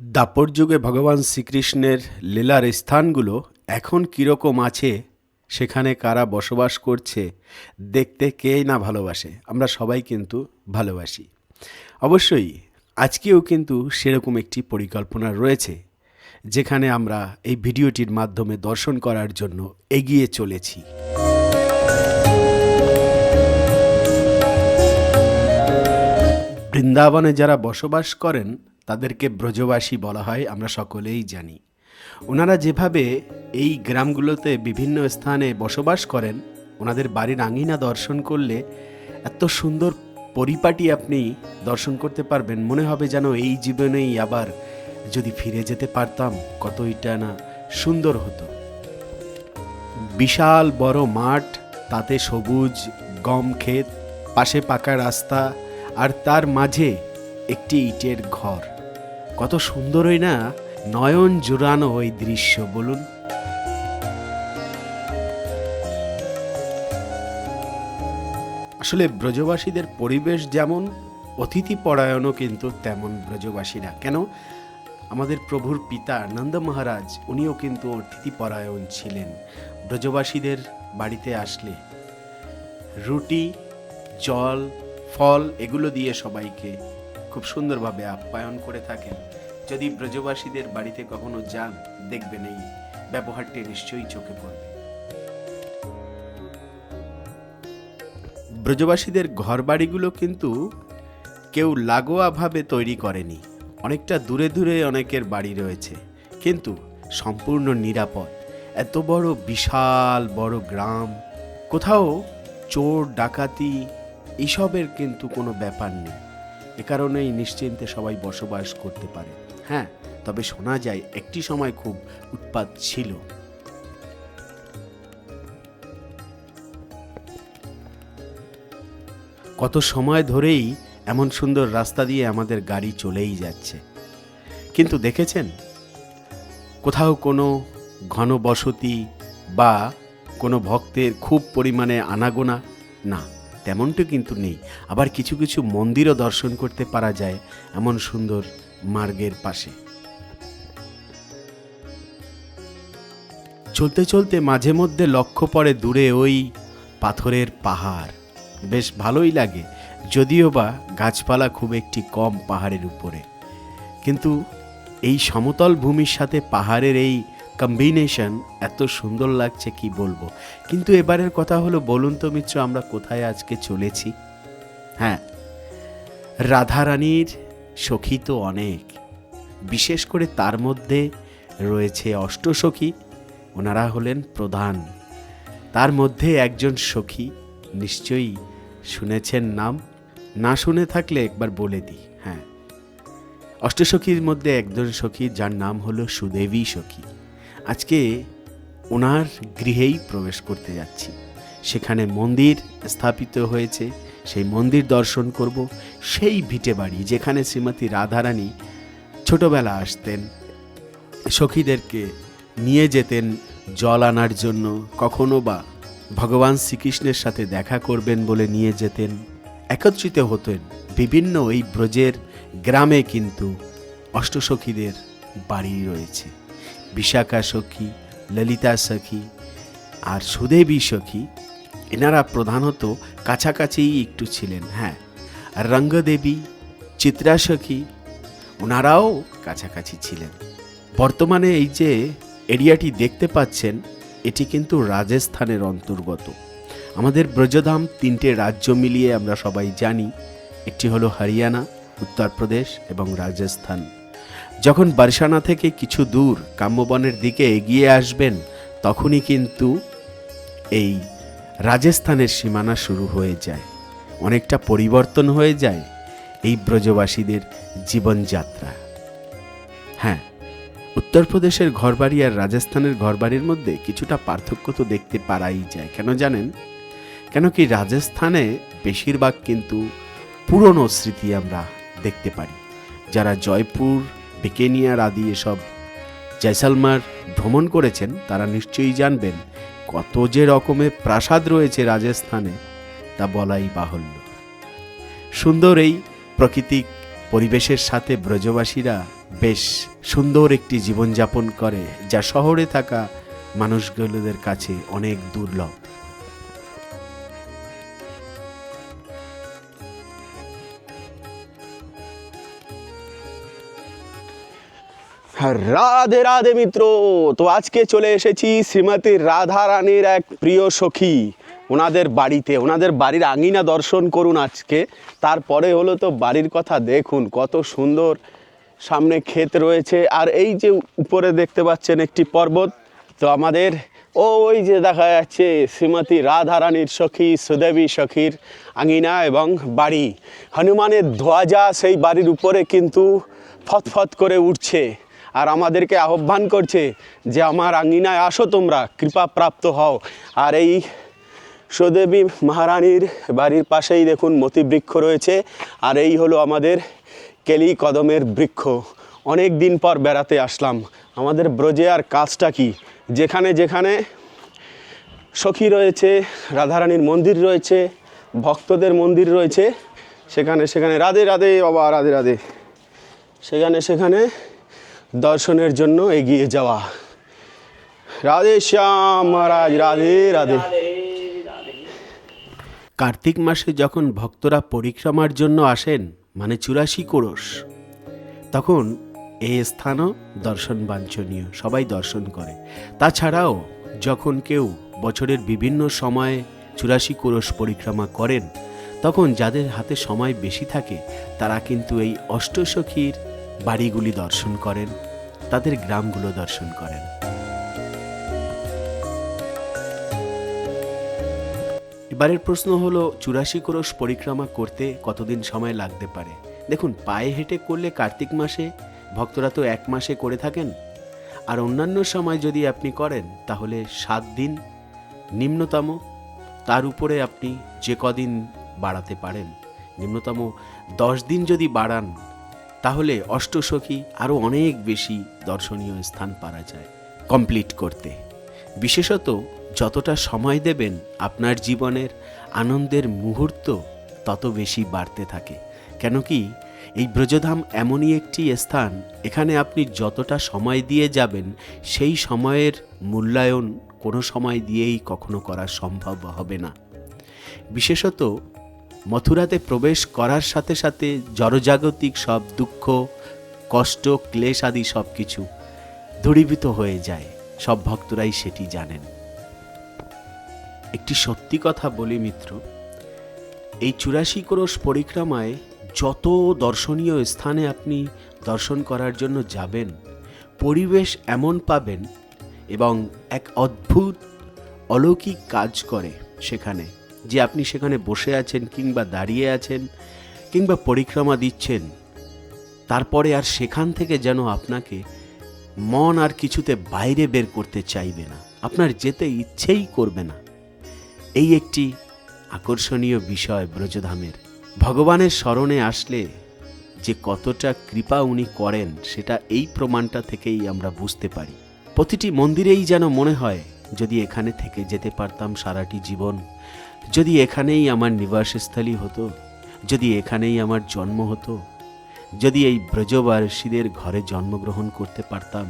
দাপর যুগে ভগবান শ্রীকৃষ্ণের লীলার স্থানগুলো এখন কীরকম আছে, সেখানে কারা বসবাস করছে, দেখতে কেই না ভালোবাসে, আমরা সবাই কিন্তু ভালোবাসি। অবশ্যই আজকেও কিন্তু সেরকম একটি পরিকল্পনা রয়েছে, যেখানে আমরা এই ভিডিওটির মাধ্যমে দর্শন করার জন্য এগিয়ে চলেছি। বৃন্দাবনে যারা বসবাস করেন তাদেরকে ব্রজবাসী বলা হয়, আমরা সকলেই জানি। ওনারা যেভাবে এই গ্রামগুলোতে বিভিন্ন স্থানে বসবাস করেন, ওনাদের বাড়ির আঙিনা দর্শন করলে এত সুন্দর পরিপাটি আপনি দর্শন করতে পারবেন, মনে হবে যেন এই জীবনেই আবার যদি ফিরে যেতে পারতাম, কতইটা না সুন্দর হতো। বিশাল বড় মাঠ, তাতে সবুজ, গম ক্ষেত, পাশে পাকা রাস্তা, আর তার মাঝে একটি ইটের ঘর। কত সুন্দরই না নয়ন জুড়ানো ওই দৃশ্য, বলুন। আসলে ব্রজবাসীদের পরিবেশ যেমন, অতিথি পরায়ণও কিন্তু তেমন ব্রজবাসীরা। কেন? আমাদের প্রভুর পিতা নন্দ মহারাজ, উনিও কিন্তু অতিথি পরায়ণ ছিলেন। ব্রজবাসীদের বাড়িতে আসলে রুটি, জল, ফল, এগুলো দিয়ে সবাইকে খুব সুন্দরভাবে আপ্যায়ন করে থাকেন। যদি ব্রজবাসীদের বাড়িতে কখনো যান, দেখবেন এই ব্যবহারটি নিশ্চয়ই চোখে পড়বে। ব্রজবাসীদের ঘরবাড়িগুলো কিন্তু কেউ লাগোয়াভাবে তৈরি করেনি। অনেকটা দূরে দূরে অনেকের বাড়ি রয়েছে। কিন্তু সম্পূর্ণ নিরাপদ। এত বড়, বিশাল, বড় গ্রাম। কোথাও চোর, ডাকাতি এসবের কিন্তু কোনো ব্যাপার নেই। এ কারণেই নিশ্চিন্তে সবাই বসবাস করতে পারে। হ্যাঁ তবে শোনা যায় একটি সময় খুব উৎপাত ছিল। কত সময় ধরেই এমন সুন্দর রাস্তা দিয়ে আমাদের গাড়ি চলেই যাচ্ছে। কিন্তু দেখেছেন? কোথাও কোনো ঘনবসতি বা কোনো ভক্তের খুব পরিমাণে আনাগোনা? না, তেমনটা কিন্তু নেই। আবার কিছু কিছু মন্দিরও দর্শন করতে পারা যায় এমন সুন্দর মার্গের পাশে। চলতে চলতে মাঝে মধ্যে লক্ষ্য পড়ে দূরে ওই পাথরের পাহাড়। বেশ ভালোই লাগে, যদিও বা গাছপালা খুব একটি কম পাহাড়ের উপরে। কিন্তু এই সমতল ভূমির সাথে পাহাড়ের এই কম্বিনেশন এত সুন্দর লাগছে কি বলব? কিন্তু এবারের কথা হলো, বলুন তো মিত্র, আমরা কোথায় আজকে চলেছি? হ্যাঁ রাধারানীর সখী তো অনেক। বিশেষ করে তার মধ্যে রয়েছে অষ্টসখী, ওনারা হলেন প্রধান। তার মধ্যে একজন সখী, নিশ্চয়ই শুনেছেন নাম। না শুনে থাকলে একবার বলে দিই হ্যাঁ। অষ্টসখীর মধ্যে একজন সখী, যার নাম হলো সুদেবী সখী। আজকে ওনার গৃহেই প্রবেশ করতে যাচ্ছি। সেখানে মন্দির স্থাপিত হয়েছে। সেই মন্দির দর্শন করব, সেই ভিটে বাড়ি যেখানে শ্রীমতী রাধারানী ছোটবেলা আসতেন। সখীদেরকে নিয়ে যেতেন জল আনার জন্য, কখনো বা ভগবান শ্রীকৃষ্ণের সাথে দেখা করবেন বলে নিয়ে যেতেন। একত্রিত হতেন বিভিন্ন এই ব্রজের গ্রামে কিন্তু অষ্টসখীদের বাড়ি রয়েছে। বিশাখা সখী, ললিতা সখী আর সুদেবী সখী এনারা প্রধানত কাছাকাছিই একটু ছিলেন হ্যাঁ। রঙ্গদেবী চিত্রা সখী ওনারাও কাছাকাছি ছিলেন। বর্তমানে এই যে এরিয়াটি দেখতে পাচ্ছেন, এটি কিন্তু রাজস্থানের অন্তর্গত। আমাদের ব্রজধাম তিনটে রাজ্য মিলিয়ে আমরা সবাই জানি, একটি হলো হরিয়ানা উত্তরপ্রদেশ এবং রাজস্থান। যখন বারসানা থেকে কিছু দূর কাম্যবনের দিকে এগিয়ে আসবেন, তখনই কিন্তু এই রাজস্থানের সীমানা শুরু হয়ে যায়, অনেকটা পরিবর্তন হয়ে যায় এই ব্রজবাসীদের জীবনযাত্রা। হ্যাঁ উত্তরপ্রদেশের ঘরবাড়ি আর রাজস্থানের ঘরবাড়ির মধ্যে কিছুটা পার্থক্য তো দেখতে পারাই যায়, কেন জানেন? কেন কি রাজস্থানে বেশিরভাগ কিন্তু পুরনো স্মৃতি আমরা দেখতে পারি, যারা জয়পুর, বিকেনিয়ার আদি এসব জয়সালমার ভ্রমণ করেছেন, তারা নিশ্চয়ই জানবেন কত যে রকমের প্রাসাদ রয়েছে রাজস্থানে, তা বলাই বাহুল্য। সুন্দর এই প্রাকৃতিক পরিবেশের সাথে ব্রজবাসীরা বেশ সুন্দর একটি জীবনযাপন করে, যা শহরে থাকা মানুষগুলোদের কাছে অনেক দুর্লভ। রাধে রাধে মিত্র। তো আজকে চলে এসেছি শ্রীমতী রাধা রানীর এক প্রিয় সখী, ওনাদের বাড়িতে। ওনাদের বাড়ির আঙিনা দর্শন করুন আজকে। তারপরে হলো তো বাড়ির কথা দেখুন, কত সুন্দর সামনে ক্ষেত রয়েছে। আর এই যে উপরে দেখতে পাচ্ছেন একটি পর্বত, তো আমাদের ওই যে দেখা যাচ্ছে শ্রীমতী রাধা রানীর সখী, সুদেবী সখীর আঙিনা এবং বাড়ি। হনুমানের ধ্বজা সেই বাড়ির উপরে কিন্তু ফতফত করে উঠছে। আর আমাদেরকে আহ্বান করছে যে আমার আঙিনায় আসো তোমরা, কৃপা প্রাপ্ত হও। আর এই সুদেবী মহারানীর বাড়ির পাশেই দেখুন মতি বৃক্ষ রয়েছে, আর এই হলো আমাদের কেলি কদমের বৃক্ষ। অনেক দিন পর বেড়াতে আসলাম। আমাদের ব্রজে আর কাজটা কি? যেখানে যেখানে সখী রয়েছে, রাধারানীর মন্দির রয়েছে, ভক্তদের মন্দির রয়েছে, সেখানে সেখানে রাধে রাধে, বাবা, রাধে রাধে। সেখানে সেখানে দর্শনের জন্য এগিয়ে যাওয়া। রাধে শ্যাম, মহারাজ, রাধে রাধে। কার্তিক মাসে যখন ভক্তরা পরিক্রমার জন্য আসেন মানে চুরাশি কোরস, তখন এই স্থানও দর্শন বাঞ্ছনীয়, সবাই দর্শন করে। তাছাড়াও যখন কেউ বছরের বিভিন্ন সময়ে চুরাশি কোরস পরিক্রমা করেন, তখন যাদের হাতে সময় বেশি থাকে, তারা কিন্তু এই অষ্টসখীর বাড়িগুলি দর্শন করেন, তাদের গ্রামগুলো দর্শন করেন। এবারের প্রশ্ন হলো, চুরাশি ক্রোশ পরিক্রমা করতে কতদিন সময় লাগতে পারে? দেখুন, পায়ে হেঁটে করলে কার্তিক মাসে, ভক্তরা তো এক মাসে করে থাকেন। আর অন্যান্য সময় যদি আপনি করেন, তাহলে সাত দিন নিম্নতম, তার উপরে আপনি যে কদিন বাড়াতে পারেন, নিম্নতম দশ দিন যদি বাড়ান তাহলে অষ্টসখী আরও অনেক বেশি দর্শনীয় স্থান পারা যায় কমপ্লিট করতে। বিশেষত যতটা সময় দেবেন আপনার জীবনের আনন্দের মুহূর্ত তত বেশি বাড়তে থাকে। কেন কি এই ব্রজধাম এমনই একটি স্থান, এখানে আপনি যতটা সময় দিয়ে যাবেন সেই সময়ের মূল্যায়ন কোনো সময় দিয়েই কখনো করা সম্ভব হবে না। বিশেষত মথুরাতে প্রবেশ করার সাথে সাথে জড়জাগতিক সব দুঃখ, কষ্ট, ক্লেশ আদি সব কিছু দূরীভূত হয়ে যায়। সব ভক্তরাই সেটি জানেন। একটি সত্যি কথা বলি মিত্র, এই চুরাশি ক্রোশ পরিক্রমায় যত দর্শনীয় স্থানে আপনি দর্শন করার জন্য যাবেন, পরিবেশ এমন পাবেন এবং এক অদ্ভুত অলৌকিক কাজ করে সেখানে। যে আপনি সেখানে বসে আছেন কিংবা দাঁড়িয়ে আছেন কিংবা পরিক্রমা দিচ্ছেন, তারপরে আর সেখান থেকে যেন আপনাকে মন আর কিছুতে বাইরে বের করতে চাইবে না, আপনার যেতে ইচ্ছেই করবে না। এই একটি আকর্ষণীয় বিষয় ব্রজধামের। ভগবানের স্মরণে আসলে যে কতটা কৃপা উনি করেন, সেটা এই প্রমাণটা থেকেই আমরা বুঝতে পারি। প্রতিটি মন্দিরেই যেন মনে হয়, যদি এখানে থেকে যেতে পারতাম সারাটি জীবন যদি এখানেই আমার নিবাসস্থলী হতো, যদি এখানেই আমার জন্ম হতো, যদি এই ব্রজবাসীদের ঘরে জন্মগ্রহণ করতে পারতাম,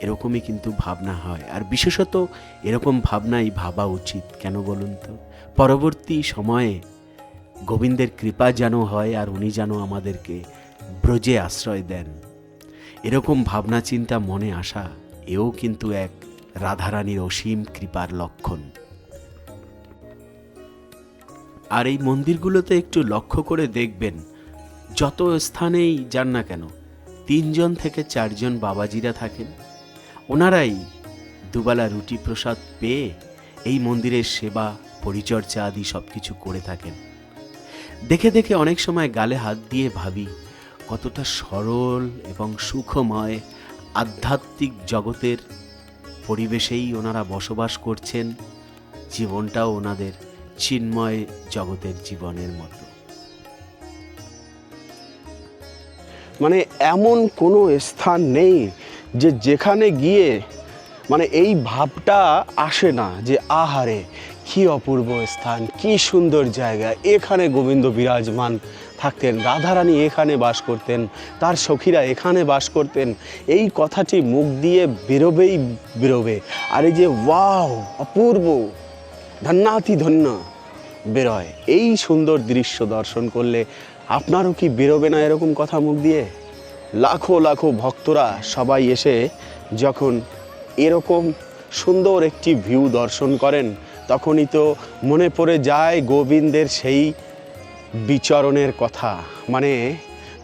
এরকমই কিন্তু ভাবনা হয়। আর বিশেষত এরকম ভাবনাই ভাবা উচিত, কেন বলুন তো? পরবর্তী সময়ে গোবিন্দের কৃপা যেন হয় আর উনি যেন আমাদেরকে ব্রজে আশ্রয় দেন। এরকম ভাবনা চিন্তা মনে আসা, এও কিন্তু এক রাধারানীর অসীম কৃপার লক্ষণ। আর এই মন্দিরগুলোতে একটু লক্ষ্য করে দেখবেন, যত স্থানেই যান না কেন, তিনজন থেকে চারজন বাবাজিরা থাকেন। ওনারাই দুবেলা রুটি প্রসাদ পেয়ে এই মন্দিরের সেবা, পরিচর্যা আদি সব কিছু করে থাকেন। দেখে দেখে অনেক সময় গালে হাত দিয়ে ভাবি, কতটা সরল এবং সুখময় আধ্যাত্মিক জগতের পরিবেশেই ওনারা বসবাস করছেন, জীবনটাও ওনাদের। চিন্ময় জগতের জীবনের মতো। মানে এমন কোনো স্থান নেই যে যেখানে গিয়ে মানে এই ভাবটা আসে না যে, আহারে, কি অপূর্ব স্থান, কি সুন্দর জায়গা, এখানে গোবিন্দ বিরাজমান থাকতেন, রাধারানী এখানে বাস করতেন, তার সখীরা এখানে বাস করতেন, এই কথাটি মুখ দিয়ে বেরোবেই বেরোবে। আর এই যে, ওয়াও, অপূর্ব, ধন্যাতি ধন্য। বেরোয়। এই সুন্দর দৃশ্য দর্শন করলে আপনারও কি বেরোবে না এরকম কথা মুখ দিয়ে? লাখো লাখো ভক্তরা সবাই এসে যখন এরকম সুন্দর একটি ভিউ দর্শন করেন, তখনই তো মনে পড়ে যায় গোবিন্দের সেই বিচরণের কথা। মানে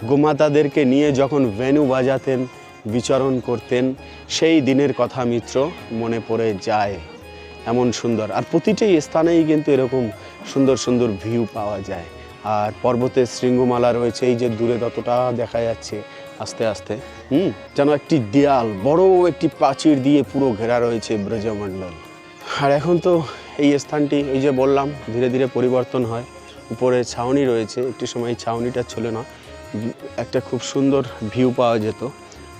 গোমাতাদেরকে নিয়ে যখন ভেনু বাজাতেন, বিচরণ করতেন, সেই দিনের কথা মিত্র মনে পড়ে যায়। এমন সুন্দর। আর প্রতিটি স্থানেই কিন্তু এরকম সুন্দর সুন্দর ভিউ পাওয়া যায়। আর পর্বতের শৃঙ্গমালা রয়েছে, এই যে দূরে ততটা দেখা যাচ্ছে আস্তে আস্তে। হুম, যেন একটি দেয়াল, বড় একটি প্রাচীর দিয়ে পুরো ঘেরা রয়েছে ব্রজমণ্ডল। আর এখন তো এই স্থানটি, এই যে বললাম, ধীরে ধীরে পরিবর্তন হয়। উপরে ছাউনি রয়েছে, একটি সময় ছাউনিটা ছিল না। একটা খুব সুন্দর ভিউ পাওয়া যেত।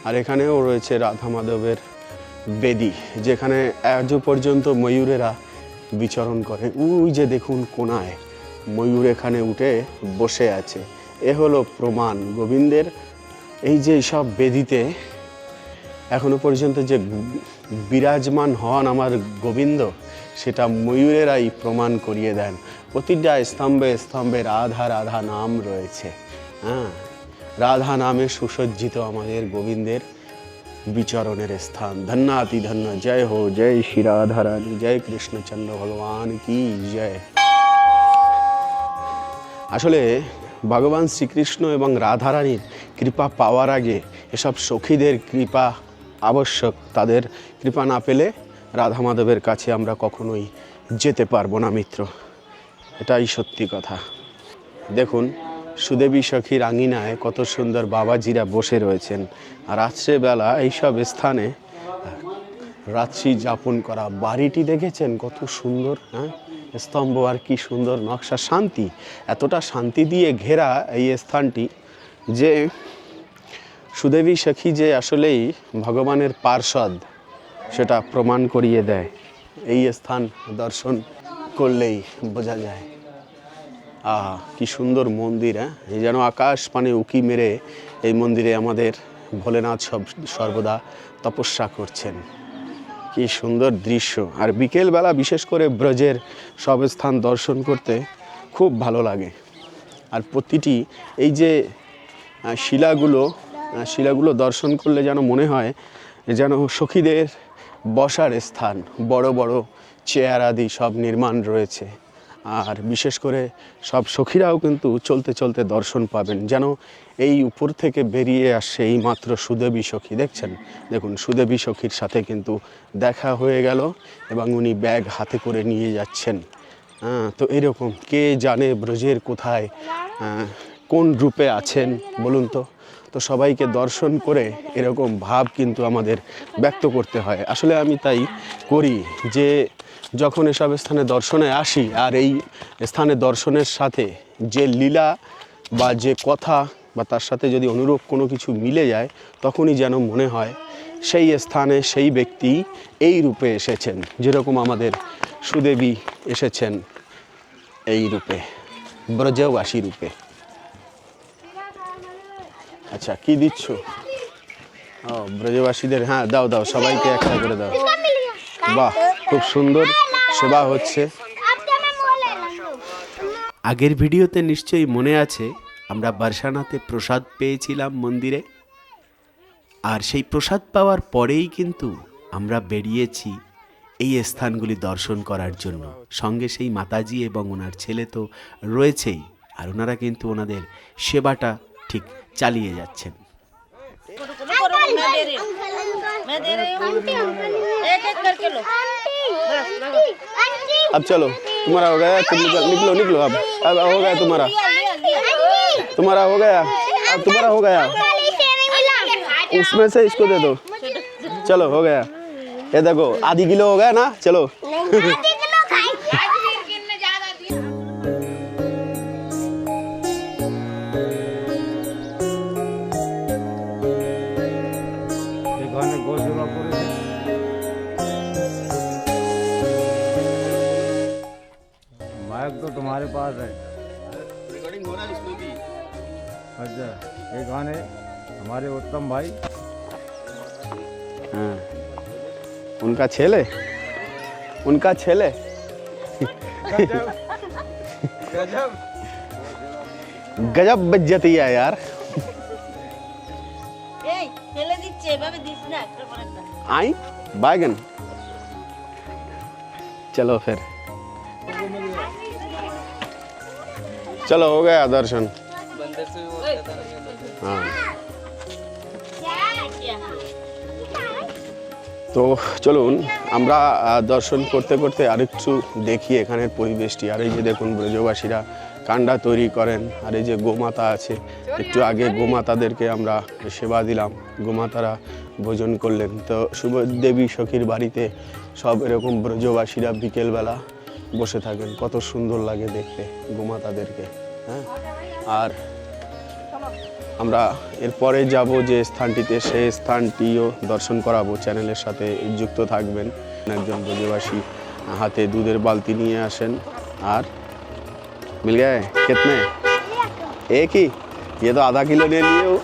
আর এখানেও রয়েছে রাধা মাধবের বেদি, যেখানে আজও পর্যন্ত ময়ূরেরা বিচরণ করে। ওই যে দেখুন কোনায় ময়ূর এখানে উঠে বসে আছে। এ হলো প্রমাণ গোবিন্দের। এই যে সব বেদিতে এখনও পর্যন্ত যে বিরাজমান হন আমার গোবিন্দ, সেটা ময়ূরেরাই প্রমাণ করিয়ে দেন। প্রতিটা স্তম্ভে স্তম্ভে রাধা রাধা নাম রয়েছে। হ্যাঁ রাধা নামে সুসজ্জিত আমাদের গোবিন্দের। বিচরণের স্থান। ধন্যাতি ধন্য। জয় হো, জয় শ্রী রাধা রানী জয় কৃষ্ণচন্দ্র ভগবান কি জয়। আসলে ভগবান শ্রীকৃষ্ণ এবং রাধারানীর কৃপা পাওয়ার আগে এসব সখীদের কৃপা আবশ্যক। তাদের কৃপা না পেলে রাধা মাধবের কাছে আমরা কখনোই যেতে পারব না, মিত্র। এটাই সত্যি কথা। দেখুন সুদেবী সখীর আঙিনায় কত সুন্দর বাবাজিরা বসে রয়েছেন। রাত্রেবেলা এইসব স্থানে রাত্রি যাপন করা বাড়িটি দেখেছেন? কত সুন্দর হ্যাঁ? স্তম্ভ আর কি সুন্দর নকশা, শান্তি। এতটা শান্তি দিয়ে ঘেরা এই স্থানটি যে সুদেবী সখী যে আসলেই ভগবানের পার্ষদ সেটা প্রমাণ করিয়ে দেয়। এই স্থান দর্শন করলেই বোঝা যায়। আহা, কি সুন্দর মন্দির হ্যাঁ? এই যেন আকাশ পানে উকি মেরে এই মন্দিরে আমাদের ভোলেনাথ সব, সর্বদা তপস্যা করছেন। কি সুন্দর দৃশ্য। আর বিকেলবেলা বিশেষ করে ব্রজের সব স্থান দর্শন করতে খুব ভালো লাগে। আর প্রতিটি এই যে শিলাগুলো শিলাগুলো দর্শন করলে যেন মনে হয় যেন সখীদের বসার স্থান, বড় বড় চেয়ার আদি সব নির্মাণ রয়েছে। আর বিশেষ করে সব সখীরাও কিন্তু চলতে চলতে দর্শন পাবেন। যেন এই উপর থেকে বেরিয়ে আসছে এই মাত্র সুদেবী সখী। দেখছেন? দেখুন, সুদেবী সখীর সাথে কিন্তু দেখা হয়ে গেল এবং উনি ব্যাগ হাতে করে নিয়ে যাচ্ছেন। হ্যাঁ তো এরকম কে জানে ব্রজের কোথায় কোন রূপে আছেন বলুন তো? তো সবাইকে দর্শন করে এরকম ভাব কিন্তু আমাদের ব্যক্ত করতে হয়। আসলে আমি তাই করি যে যখন এসব স্থানে দর্শনে আসি আর এই স্থানে দর্শনের সাথে যে লীলা বা যে কথা বা তার সাথে যদি অনুরূপ কোনো কিছু মিলে যায় তখনই যেন মনে হয় সেই স্থানে সেই ব্যক্তি এই রূপে এসেছেন যেরকম আমাদের সুদেবী এসেছেন এই রূপে ব্রজবাসী রূপে। আচ্ছা কি দিচ্ছ? ও ব্রজবাসীদের হ্যাঁ দাও দাও সবাইকে একটা করে দাও। বাহ। খুব সুন্দর সেবা হচ্ছে আগের ভিডিওতে নিশ্চয়ই মনে আছে আমরা বারসানাতে প্রসাদ পেয়েছিলাম মন্দিরে আর সেই প্রসাদ পাওয়ার পরেই কিন্তু আমরা বেরিয়েছি এই স্থানগুলি দর্শন করার জন্য সঙ্গে সেই মাতাজি এবং ওনার ছেলে তো রয়েছেই আর ওনারা কিন্তু ওনাদের সেবাটা ঠিক চালিয়ে যাচ্ছেন मैं दे अब चलो, तुम्हारा हो गया, तुम निकलो निकलो निकलो, अब अब हो गया तुम्हारा। तुम्हारा हो गया, अब तुम्हारा हो गया। उसमें से इसको दे दो। चलो, हो गया। ये देखो, आधी किलो हो गया ना, चलो। हमारे पास है। रिकॉर्डिंग हो रहा है इसमें भी। अच्छा ये गाने हमारे उत्तम भाई। हाँ। उनका छेले? उनका छेले? गजब। गजब गजब बज्जती है यार। आई? बैगन चलो फिर। चलो हो गया दर्शन हाँ তো চলুন আমরা আহ, দর্শন করতে করতে আরেকটু দেখি এখানের পরিবেশটি আর এই যে দেখুন ব্রজবাসীরা কান্ডা তৈরি করেন আর এই যে গোমাতা আছে একটু আগে গোমাতাদেরকে আমরা সেবা দিলাম গোমাতারা ভোজন করলেন তো শুভদেবী সখীর বাড়িতে সব এরকম ব্রজবাসীরা বিকেলবেলা বসে থাকেন কত সুন্দর লাগে দেখতে গোমাতাদেরকে হ্যাঁ আর আমরা এরপরে যাব যে স্থানটিতে সেই স্থানটিও দর্শন করাবো চ্যানেলের সাথে যুক্ত থাকবেন একজন ব্রজবাসী হাতে দুধের বালতি নিয়ে আসেন আর मिल गए कितने एक ही ये तो आधा किलो ले लिए हो